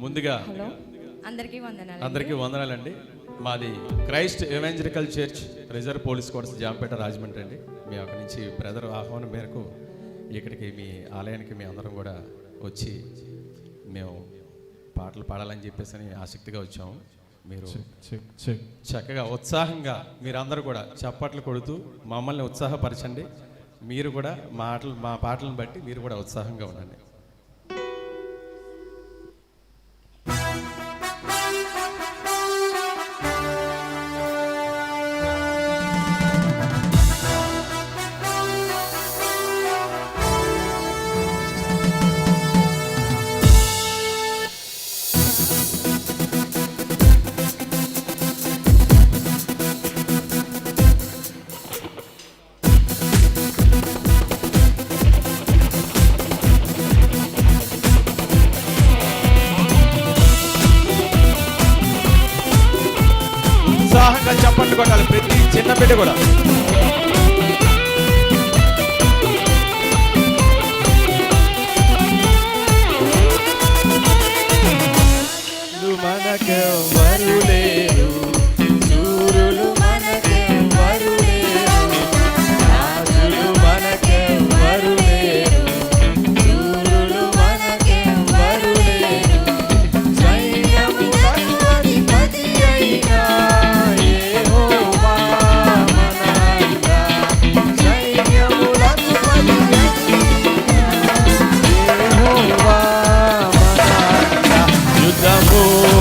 ముందుగా హలో. అందరికీ వందనాలు అందరికీ వందనాలండి. మాది Christ evangelical church reserve police course Jampeta Rajahmundry అండి. మీ అక్కడి నుంచి బ్రదర్ ఆహ్వానం మేరకు ఇక్కడికి మీ ఆలయానికి మీ అందరం కూడా వచ్చి మేము పాటలు పాడాలని చెప్పేసి అని ఆసక్తిగా వచ్చాము మీరు చెక్ చెక్. చక్కగా ఉత్సాహంగా మీరందరూ కూడా చప్పట్లు కొడుతూ మమ్మల్ని ఉత్సాహపరచండి. మీరు కూడా మాటలు మా పాటలను బట్టి మీరు కూడా ఉత్సాహంగా ఉండండి. ఉత్సాహంగా చప్పట్లు కొట్టాలి ప్రతి చిన్న బిడ్డ కూడా. మనకెవ్వరు యుద్ధము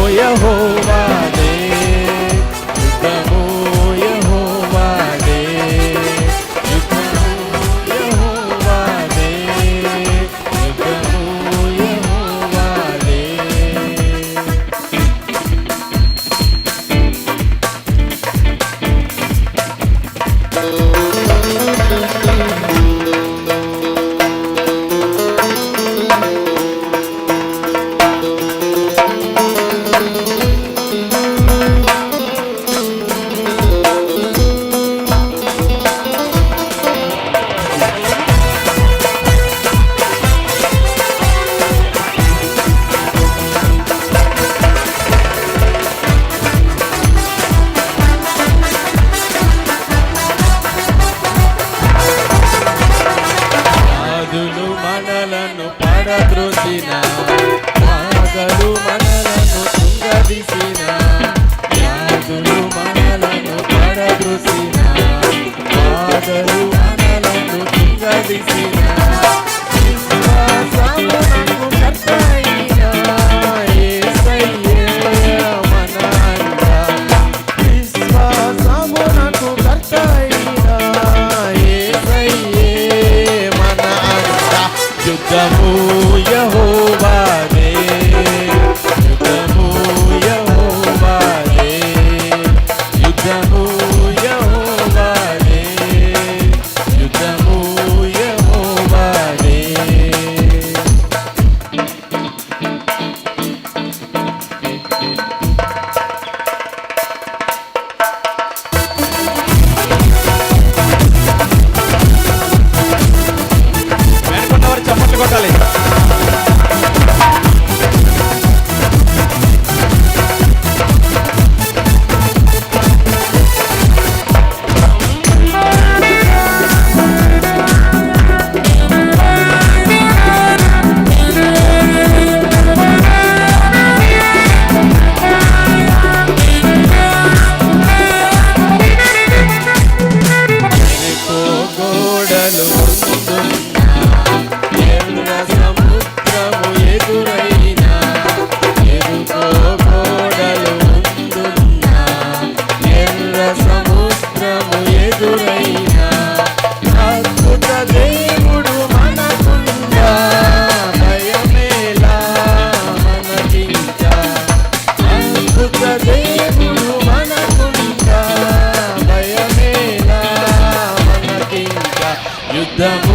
అవసరము ఎదురైనా అద్భుత దేవుడు మనకుండా భయమేలా మనకింత అద్భుత దేవుడు మనకుండా భయమేలా మనకింత యుద్ధము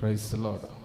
Praise the Lord.